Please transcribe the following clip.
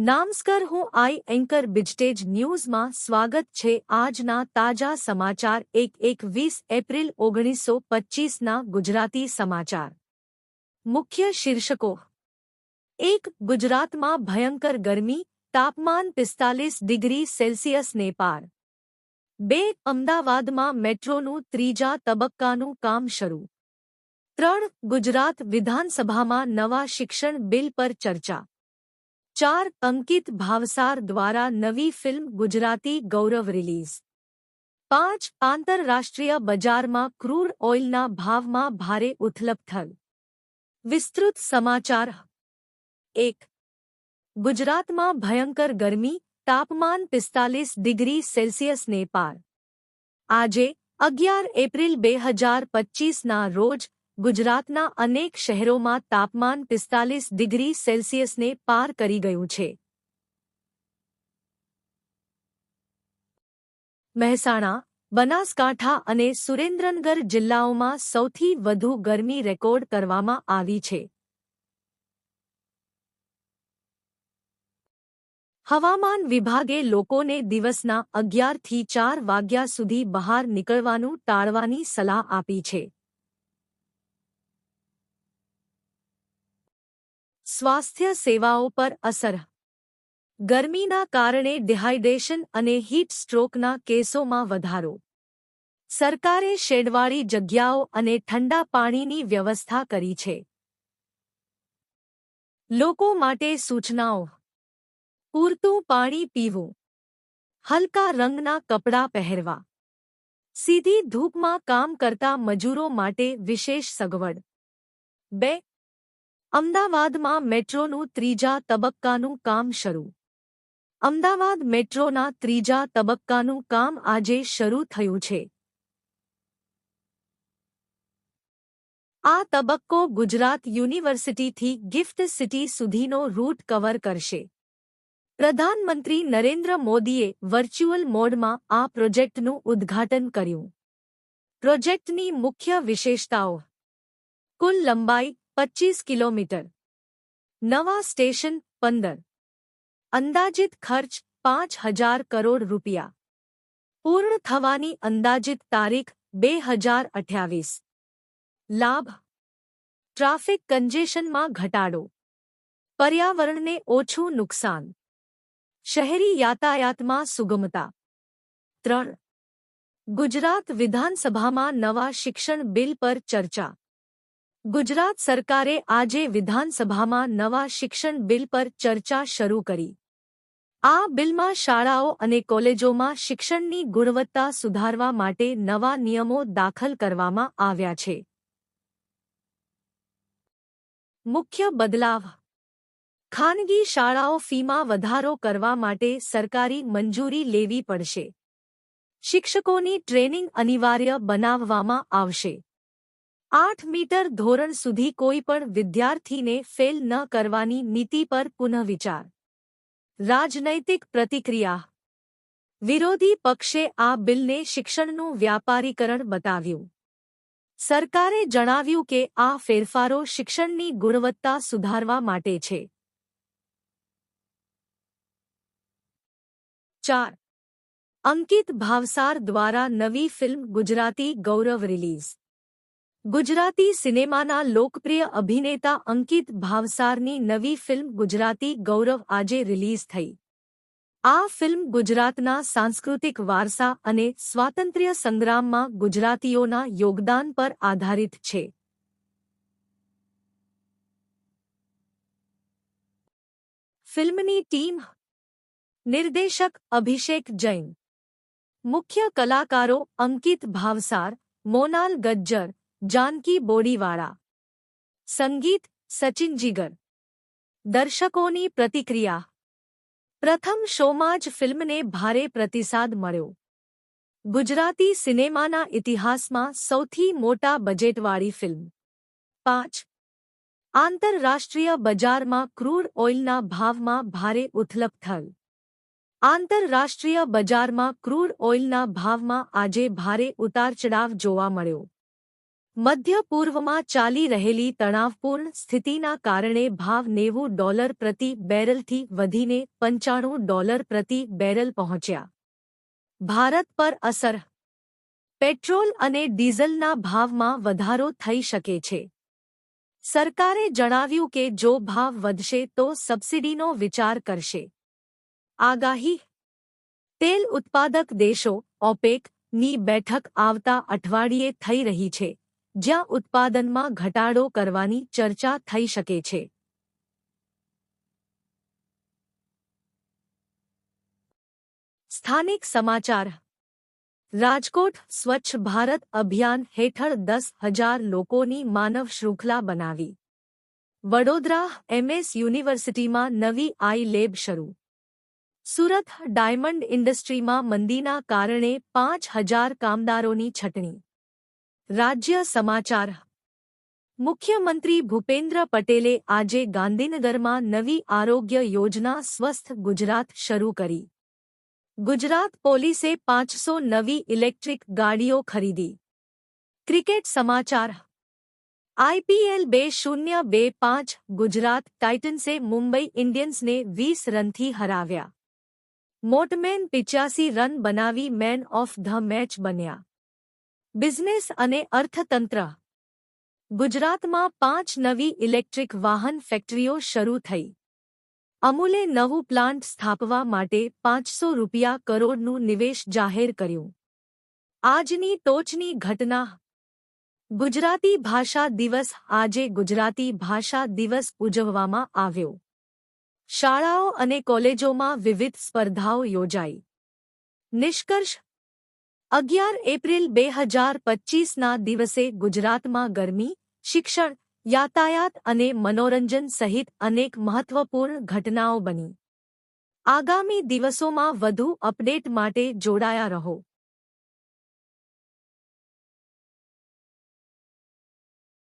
નામસ્કર હું આઈ એન્કર બિજટેજ ન્યૂઝમાં સ્વાગત છે આજના તાજા સમાચાર એક એક વીસ એપ્રિલ ઓગણીસો પચ્ચીસના ગુજરાતી સમાચાર. મુખ્ય શીર્ષકો. એક, ગુજરાતમાં ભયંકર ગરમી, તાપમાન પિસ્તાલીસ ડિગ્રી સેલ્સિયસને પાર. બે, અમદાવાદમાં મેટ્રોનું ત્રીજા તબક્કાનું કામ શરૂ. ત્રણ, ગુજરાત વિધાનસભામાં નવા શિક્ષણ બિલ પર ચર્ચા. ચાર અંકિત ભાવસાર દ્વારા નવી ફિલ્મ ગુજરાતી ગૌરવ રિલીઝ પાંચ આંતરરાષ્ટ્રીય બજારમાં ક્રૂડ ઓઇલના ભાવમાં ભારે ઉથલપથલ વિસ્તૃત સમાચાર એક ગુજરાતમાં ભયંકર ગરમી તાપમાન પિસ્તાલીસ ડિગ્રી સેલ્સિયસને પાર આજે અગિયાર એપ્રિલ બે હજાર પચ્ચીસના રોજ ગુજરાતના અનેક શહેરોમાં તાપમાન પિસ્તાલીસ ડિગ્રી સેલ્સિયસને પાર કરી ગયું છે. મહેસાણા, બનાસકાંઠા અને સુરેન્દ્રનગર જિલ્લાઓમાં સૌથી વધુ ગરમી રેકોર્ડ કરવામાં આવી છે. હવામાન વિભાગે લોકોને દિવસના અગિયારથી ચાર વાગ્યા સુધી બહાર નીકળવાનું ટાળવાની સલાહ આપી છે. સ્વાસ્થ્ય સેવાઓ પર અસર. ગરમીના કારણે ડિહાઇડ્રેશન અને હીટ સ્ટ્રોકના કેસોમાં વધારો. સરકારે શેડવાળી જગ્યાઓ અને ઠંડા પાણીની વ્યવસ્થા કરી છે. લોકો માટે સૂચનાઓ. પૂરતું પાણી પીવું. હલકા રંગના કપડાં પહેરવા. સીધી ધૂપમાં કામ કરતા મજૂરો માટે વિશેષ સગવડ. બે અમદાવાદમાં મેટ્રોનું ત્રીજા તબક્કાનું કામ શરૂ. અમદાવાદ મેટ્રોના ત્રીજા તબક્કાનું કામ આજે શરૂ થયું છે. આ તબક્કો ગુજરાત યુનિવર્સિટીથી ગિફ્ટ સિટી સુધીનો રૂટ કવર કરશે. પ્રધાનમંત્રી નરેન્દ્ર મોદીએ વર્ચ્યુઅલ મોડમાં આ પ્રોજેક્ટનું ઉદ્ઘાટન કર્યું. પ્રોજેક્ટની મુખ્ય વિશેષતાઓ. કુલ લંબાઈ પચ્ચીસ કિલોમીટર નવા સ્ટેશન પંદર અંદાજિત ખર્ચ પાંચ હજાર કરોડ રૂપિયા પૂર્ણ થવાની અંદાજિત તારીખ બે હજાર અઠ્યાવીસ લાભ ટ્રાફિક કંજેશનમાં ઘટાડો પર્યાવરણને ઓછું નુકસાન શહેરી યાતાયાતમાં સુગમતા ત્રણ ગુજરાત વિધાનસભામાં નવા શિક્ષણ બિલ પર ચર્ચા ગુજરાત સરકારે આજે વિધાનસભામાં નવા શિક્ષણ બિલ પર ચર્ચા શરૂ કરી. આ બિલમાં શાળાઓ અને કોલેજોમાં શિક્ષણની ગુણવત્તા સુધારવા માટે નવા નિયમો દાખલ કરવામાં આવ્યા છે. મુખ્ય બદલાવ. ખાનગી શાળાઓ ફીમાં વધારો કરવા માટે સરકારી મંજૂરી લેવી પડશે. શિક્ષકોની ટ્રેનિંગ અનિવાર્ય બનાવવામાં આવશે. આઠ મીટર ધોરણ સુધી કોઈ પણ વિદ્યાર્થીને ફેલ ન કરવાની નીતિ પર પુનઃવિચાર. રાજનૈતિક પ્રતિક્રિયા. વિરોધી પક્ષે આ બિલને શિક્ષણનું વ્યાપારીકરણ બતાવ્યું. સરકારે જણાવ્યું કે આ ફેરફારો શિક્ષણની ગુણવત્તા સુધારવા માટે છે. ચાર. અંકિત ભાવસાર દ્વારા નવી ફિલ્મ ગુજરાતી ગૌરવ રિલીઝ. ગુજરાતી સિનેમાના લોકપ્રિય અભિનેતા અંકિત ભાવસારની નવી ફિલ્મ ગુજરાતી ગૌરવ આજે રિલીઝ થઈ. આ ફિલ્મ ગુજરાતના સાંસ્કૃતિક વારસા અને સ્વાતંત્ર્ય સંગ્રામમાં ગુજરાતીઓના યોગદાન પર આધારિત છે. ફિલ્મની ટીમ નિર્દેશક અભિષેક જૈન, મુખ્ય કલાકારો અંકિત ભાવસાર, મોનાલ ગજ્જર જાનકી બોડીવાળા સંગીત સચિન જીગર દર્શકોની પ્રતિક્રિયા પ્રથમ શોમાં જ ફિલ્મને ભારે પ્રતિસાદ મળ્યો ગુજરાતી સિનેમાના ઇતિહાસમાં સૌથી મોટા બજેટવાળી ફિલ્મ પાંચ આંતરરાષ્ટ્રીય બજારમાં ક્રૂડ ઓઇલના ભાવમાં ભારે ઉથલપથલ આંતરરાષ્ટ્રીય બજારમાં ક્રૂડ ઓઇલના ભાવમાં આજે ભારે ઉતારચડાવ જોવા મળ્યો મધ્ય પૂર્વમાં ચાલી રહેલી તણાવપૂર્ણ સ્થિતિના કારણે ભાવ નેવું ડોલર પ્રતિ બેરલથી વધીને પંચાણું ડોલર પ્રતિ બેરલ પહોંચ્યા. ભારત પર અસર. પેટ્રોલ અને ડીઝલના ભાવમાં વધારો થઈ શકે છે. સરકારે જણાવ્યું કે જો ભાવ વધશે તો સબસિડીનો વિચાર કરશે. આગાહી. તેલ ઉત્પાદક દેશો, ઓપેકની બેઠક આવતા અઠવાડિયે થઈ રહી છે. જ્યાં ઉત્પાદનમાં ઘટાડો કરવાની ચર્ચા થઈ શકે છે. સ્થાનિક સમાચાર. રાજકોટ સ્વચ્છ ભારત અભિયાન હેઠળ દસ હજાર લોકોની માનવ શૃંખલા બનાવી. વડોદરા એમએસ યુનિવર્સિટીમાં નવી આઈ લેબ શરૂ. સુરત ડાયમંડ ઇન્ડસ્ટ્રીમાં મંદીના કારણે પાંચ હજાર કામદારોની છટણી. રાજ્ય સમાચાર મુખ્યમંત્રી ભૂપેન્દ્ર પટેલે આજે ગાંધીનગરમાં નવી આરોગ્ય યોજના સ્વસ્થ ગુજરાત શરૂ કરી ગુજરાત પોલીસે પાંચસો નવી ઇલેક્ટ્રિક ગાડીઓ ખરીદી ક્રિકેટ સમાચાર આઈપીએલ બે શૂન્ય બે પાંચ ગુજરાત ટાઇટન્સે મુંબઈ ઇન્ડિયન્સને વીસ રનથી હરાવ્યા મોટમેન પિચ્યાસી રન બનાવી મેન ઓફ ધ મેચ બન્યા બિઝનેસ અને અર્થતંત્ર. ગુજરાતમાં પાંચ નવી ઇલેક્ટ્રિક વાહન ફેક્ટરીઓ શરૂ થઈ. અમૂલે નવું પ્લાન્ટ સ્થાપવા માટે પાંચસો રૂપિયા કરોડનું નિવેશ જાહેર કર્યું. આજની ટોચની ઘટના. ગુજરાતી ભાષા દિવસ આજે ગુજરાતી ભાષા દિવસ ઉજવવામાં આવ્યો. શાળાઓ અને કોલેજોમાં વિવિધ સ્પર્ધાઓ યોજાઈ. નિષ્કર્ષ અગિયાર એપ્રિલ બે હજાર પચ્ચીસના દિવસે ગુજરાતમાં ગરમી, શિક્ષણ, યાતાયાત અને મનોરંજન સહિત અનેક મહત્વપૂર્ણ ઘટનાઓ બની. આગામી દિવસોમાં વધુ અપડેટ માટે જોડાયા રહો.